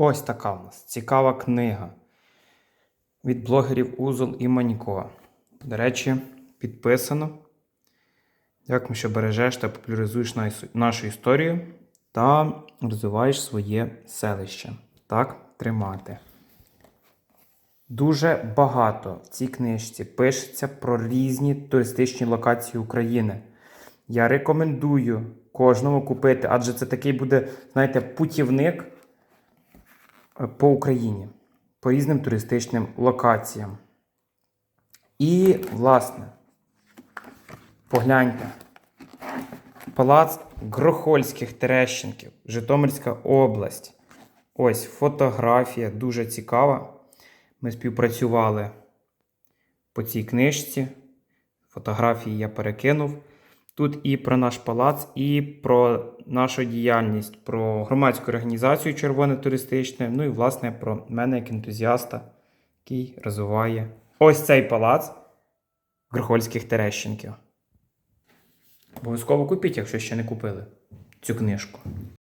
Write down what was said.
Ось така в нас цікава книга від блогерів Узол і Манько. До речі, підписано. Дякую, що бережеш та популяризуєш нашу історію та розвиваєш своє селище. Так, тримати. Дуже багато в цій книжці пишеться про різні туристичні локації України. Я рекомендую кожному купити, адже це такий буде, знаєте, путівник е, по Україні, по різним туристичним локаціям. І, власне, погляньте. Палац Грохольських Терещенків, Житомирська область. Ось фотографія дуже цікава. Ми співпрацювали по цій книжці. Фотографії я перекинув. Тут і про наш палац, і про нашу діяльність, про громадську організацію Червоне туристичне, ну і, власне, про мене як ентузіаста, який розвиває ось цей палац Грохольських Терещенків. Обов'язково купіть, якщо ще не купили цю книжку.